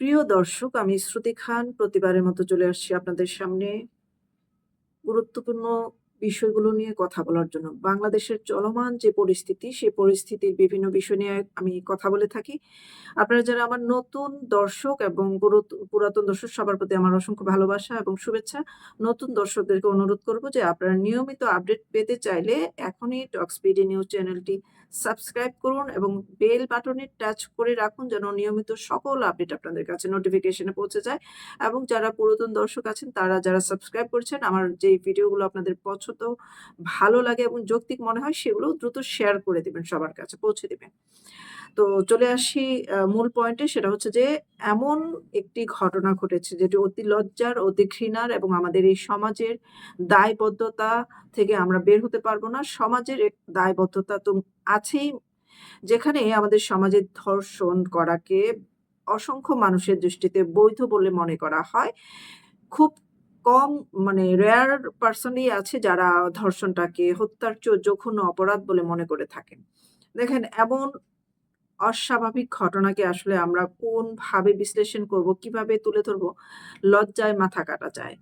প্রিয় দর্শক, আমি শ্রুতি খান। প্রতিবারের মতো চলে আসছি আপনাদের সামনে। গুরুত্বপূর্ণ বিষয়গুলো নিয়ে কথা বলার জন্য। বাংলাদেশের চলমান যে পরিস্থিতি, সেই পরিস্থিতির বিভিন্ন বিষয় নিয়ে আমি কথা বলে থাকি। আপনারা যারা আমার নতুন দর্শক এবং পুরত পুরাতন দর্শক সবার প্রতি আমার অসংখ্য ভালোবাসা এবং শুভেচ্ছা। নতুন দর্শকদেরকে অনুরোধ করব যে আপনারা নিয়মিত আপডেট পেতে চাইলে এখনই টকস্পিডি নিউজ চ্যানেলটি সাবস্ক্রাইব করুন এবং বেল বাটনে টাচ করে রাখুন যেন নিয়মিত সকল আপডেট আপনাদের কাছে নোটিফিকেশনে পৌঁছে যায় এবং যারা পুরাতন দর্শক আছেন তারা যারা সাবস্ক্রাইব করছেন আমার যে ভিডিওগুলো আপনাদের পছন্দ ভালো লাগে এবং যৌক্তিক মনে হয় সেগুলো দ্রুত শেয়ার করে দিবেন সবার কাছে পৌঁছে দিবেন। তো চলে আসি মূল পয়েন্টে সেটা হচ্ছে যে এমন একটি ঘটনা ঘটেছে যেটি অতি লজ্জার, অতি ঘৃণার এবং আমাদের এই সমাজের দায়বদ্ধতা থেকে আমরা বের হতে পারব না। সমাজের দায়বদ্ধতা তো আছেই। যেখানে আমাদের সমাজে ধর্ষণ করাকে অসংখ্য মানুষের দৃষ্টিতে বৈধ বলে মনে করা হয়। খুব কম মানে রেয়ার পার্সনই আছে যারা ধর্ষণটাকে হত্যার জঘন্য অপরাধ বলে মনে করে থাকেন। দেখেন এমন অস্বাভাবিক ঘটনাকে আসলে আমরা কোনভাবে বিশ্লেষণ করব, কীভাবে তুলে ধরবো লজ্জায় মাথা কাটা যায়।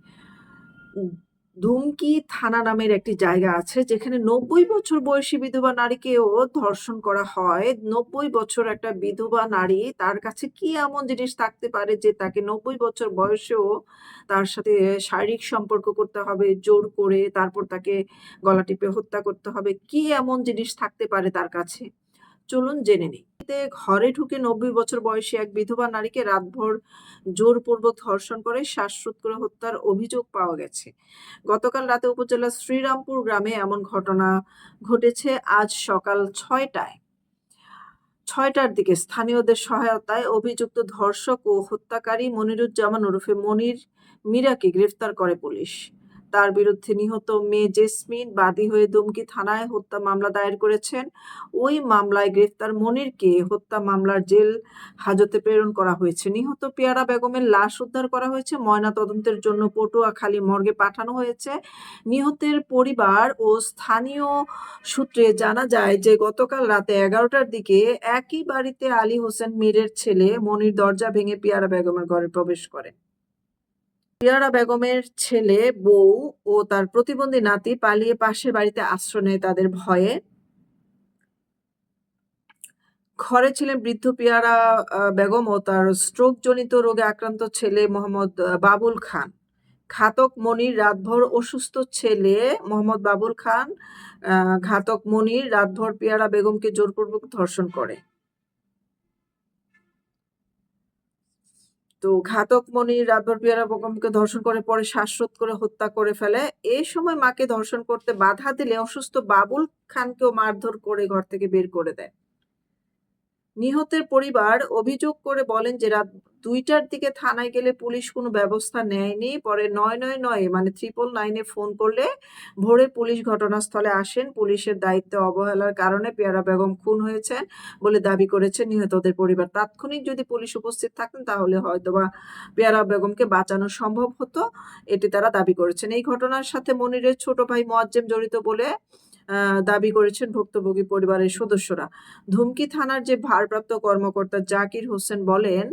ধুমকি থানা নামের একটি জায়গা আছে যেখানে ৯০ বছর বয়সী বিধবা নারীকেও ধর্ষণ করা হয়। ৯০ বছর একটা বিধবা নারী তার কাছে কি এমন জিনিস থাকতে পারে যে তাকে ৯০ বছর বয়সেও তার সাথে শারীরিক সম্পর্ক করতে হবে জোর করে, তারপর তাকে গলা টিপে হত্যা করতে হবে। কি এমন জিনিস থাকতে পারে তার কাছে? চলুন জেনে নিই। তে ঘরে ঢুকে ৯০ বছর বয়সী এক বিধবা নারীকে রাতভর জোরপূর্বক ধর্ষণ করে শ্বাসরোধ করে হত্যার অভিযোগ পাওয়া গেছে। গতকাল রাতে উপজেলার শ্রীরামপুর গ্রামে এমন ঘটনা ঘটেছে আজ সকাল ছয়টায় ছয়টার দিকে স্থানীয়দের সহায়তায় অভিযুক্ত ধর্ষক ও হত্যাকারী মনিরুজ্জামান ওরফে মনির মীরাকে গ্রেফতার করে পুলিশ। তার বিরুদ্ধে নিহত মেয়ে জেসমিন বাদী হয়ে দুমকি থানায় হত্যা মামলা দায়ের করেছেন। ওই মামলায় গ্রেফতার মনিরকে হত্যা মামলার জেল হাজতে প্রেরণ করা হয়েছে। নিহত পেয়ারা বেগমের লাশ উদ্ধার করা হয়েছে। ময়নাতদন্তের জন্য পটুয়াখালী মর্গে পাঠানো হয়েছে। নিহতের পরিবার ও স্থানীয় সূত্রে জানা যায় যে, গতকাল রাতে এগারোটার দিকে একই বাড়িতে আলী হোসেন মীরের ছেলে মনির দরজা ভেঙে পেয়ারা বেগমের ঘরে প্রবেশ করে। পেয়ারা বেগমের ছেলে, বউ ও তার প্রতিবন্ধী নাতি পালিয়ে পাশের বাড়িতে আশ্রয় নেয় তাদের ভয়ে। ঘরে ছিলেন বৃদ্ধ পিয়ারা বেগম ও তার স্ট্রোকজনিত রোগে আক্রান্ত ছেলে মোহাম্মদ বাবুল খান। ঘাতক মনির রাতভর অসুস্থ ছেলে মোহাম্মদ বাবুল খান ঘাতক মনির রাতভর পিয়ারা বেগমকে জোরপূর্বক ধর্ষণ করে। তো ঘাতক মনির রাতভর পিয়ারা বেগমকে ধর্ষণ করে, পরে শ্বাসরোধ করে হত্যা করে ফেলে। এ সময় মাকে ধর্ষণ করতে বাধা দিলে অসুস্থ বাবুল খানকেও মারধর করে ঘর থেকে বের করে দেয়। নিহতের পরিবার অভিযোগ করে বলেন যে রাত দুইটার দিকে থানায় গেলে পুলিশ কোনো ব্যবস্থা নেয়নি। পরে ৯৯৯ মানে 999 নাইনে ফোন করলে ভোরে পুলিশ ঘটনাস্থলে আসেন। পুলিশের দায়িত্বে অবহেলার কারণে পেয়ারা বেগম খুন হয়েছেন বলে দাবি করেছে নিহতদের পরিবার। তাৎক্ষণিক যদি পুলিশ উপস্থিত থাকতেন তাহলে হয়তোবা পেয়ারা বেগমকে বাঁচানো সম্ভব হতো। এটি তারা দাবি করেছেন। এই ঘটনার সাথে মনিরের ছোট ভাই মোয়াজ্জেম জড়িত বলে দাবি করেছেন ভুক্তভোগী পরিবারের সদস্যরা। ধুমকি থানার যে ভারপ্রাপ্ত কর্মকর্তা জাকির হোসেন বলেন,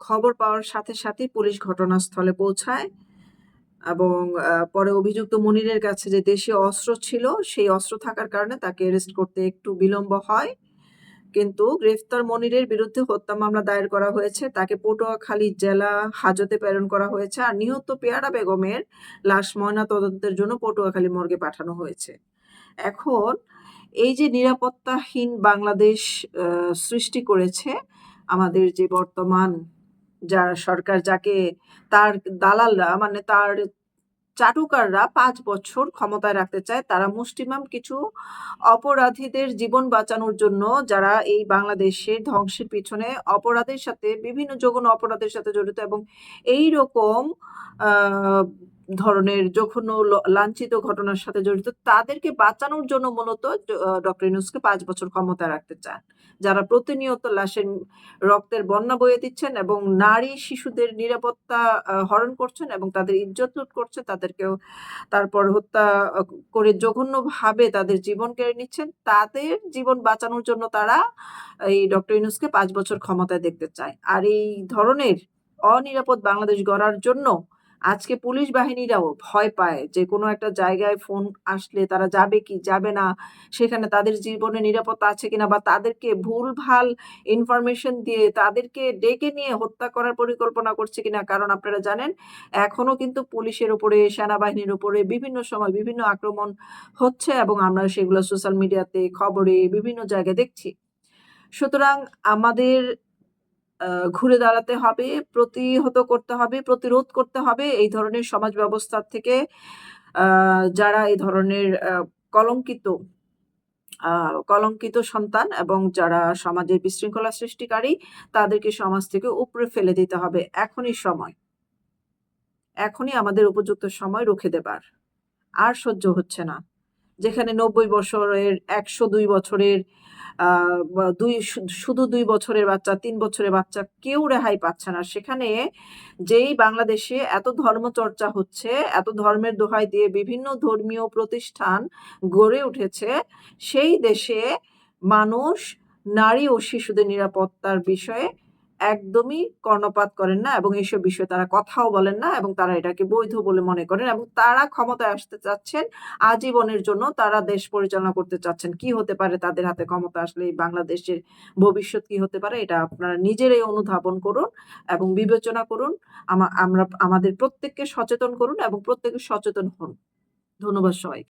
খবর পাওয়ার সাথে সাথে পুলিশ ঘটনাস্থলে পৌঁছায় এবং পরে অভিযুক্ত মনিরের কাছে যে দেশীয় অস্ত্র ছিল, সেই অস্ত্র থাকার কারণে তাকে অ্যারেস্ট করতে একটু বিলম্ব হয়। কিন্তু গ্রেফতার মনিরের বিরুদ্ধে হত্যা মামলা দায়ের করা হয়েছে। তাকে পটুয়াখালী জেলা হাজতে প্রেরণ করা হয়েছে। আর নিহত পেয়ারা বেগমের লাশ ময়না তদন্তের জন্য পটুয়াখালী মর্গে পাঠানো হয়েছে। এখন এই যে নিরাপত্তাহীন বাংলাদেশ সৃষ্টি করেছে, আমাদের যে বর্তমান যারা সরকার, যাকে তার দালালরা মানে তার চাটুকাররা পাঁচ বছর ক্ষমতায় রাখতে চায়। তারা মুষ্টিমাম কিছু অপরাধীদের জীবন বাঁচানোর জন্য যারা এই বাংলাদেশের ধ্বংসের পিছনে অপরাধের সাথে, বিভিন্ন যৌন অপরাধের সাথে জড়িত এবং এইরকম আ ধরনের ল লাঞ্ছিত ঘটনার সাথে জড়িত তাদেরকে বাঁচানোর জন্য মূলত ডক্টর ইউনূসকে ৫ বছর ক্ষমতা রাখতে চান। যারা প্রতিনিয়ত লাশের রক্তের বন্যা বয়ে দিচ্ছেন এবং নারী শিশুদের নিরাপত্তা হরণ করছেন এবং তাদের ইজ্জত লুট করছেন, তাদেরকেও তারপর হত্যা করে জঘন্যভাবে তাদের জীবন কেড়ে নিচ্ছেন। তাদের জীবন বাঁচানোর জন্য তারা এই ডক্টর ইউনূসকে ৫ বছর ক্ষমতায় দেখতে চায়। আর এই ধরনের অনিরাপদ বাংলাদেশ গড়ার জন্য আজকে পুলিশ বাহিনীরাও ভয় পায় যে কোনো একটা জায়গায় ফোন আসলে তারা যাবে কি যাবে না, সেখানে তাদের জীবনে নিরাপত্তা আছে কিনা বা তাদেরকে ভুলভাল ইনফরমেশন দিয়ে তাদেরকে ডেকে নিয়ে হত্যা করার পরিকল্পনা করছে কিনা। কারণ আপনারা জানেন এখনও কিন্তু পুলিশের উপরে, সেনাবাহিনীর উপরে বিভিন্ন সময় বিভিন্ন আক্রমণ হচ্ছে এবং আমরা সেগুলো সোশ্যাল মিডিয়াতে, খবরে বিভিন্ন জায়গায় দেখছি। সুতরাং আমাদের ঘুরে দাঁড়াতে হবে, প্রতিহত করতে হবে, প্রতিরোধ করতে হবে এই ধরনের সমাজ ব্যবস্থার থেকে যারা এই ধরনের কলঙ্কিত কলঙ্কিত সন্তান এবং যারা সমাজের বিশৃঙ্খলা সৃষ্টিকারী তাদেরকে সমাজ থেকে উপরে ফেলে দিতে হবে। এখনই সময়। এখনই আমাদের উপযুক্ত সময় রুখে দেবার। আর সহ্য হচ্ছে না। যেখানে ৯০ বছরের, ১০২ বছরের আ বা ২ শু শুধু দুই বছরের বাচ্চা, তিন বছরের বাচ্চা কেউ রেহাই পাচ্ছে না। সেখানে যেই বাংলাদেশে এত ধর্মচর্চা হচ্ছে, এত ধর্মের দোহাই দিয়ে বিভিন্ন ধর্মীয় প্রতিষ্ঠান গড়ে উঠেছে, সেই দেশে মানুষ নারী ও শিশুদের নিরাপত্তার বিষয়ে একদমই কর্ণপাত করেন না এবং এসব বিষয়ে তারা কথাও বলেন না এবং তারা এটাকে বৈধ বলে মনে করেন এবং তারা ক্ষমতায় আসতে চাচ্ছেন, আজীবনের জন্য তারা দেশ পরিচালনা করতে চাচ্ছেন। কি হতে পারে তাদের হাতে ক্ষমতা আসলে এই বাংলাদেশের ভবিষ্যৎ কি হতে পারে এটা আপনারা নিজেরাই অনুধাবন করুন এবং বিবেচনা করুন। আমরা, আমাদের প্রত্যেককে সচেতন করুন এবং প্রত্যেকে সচেতন হন। ধন্যবাদ সবাইকে।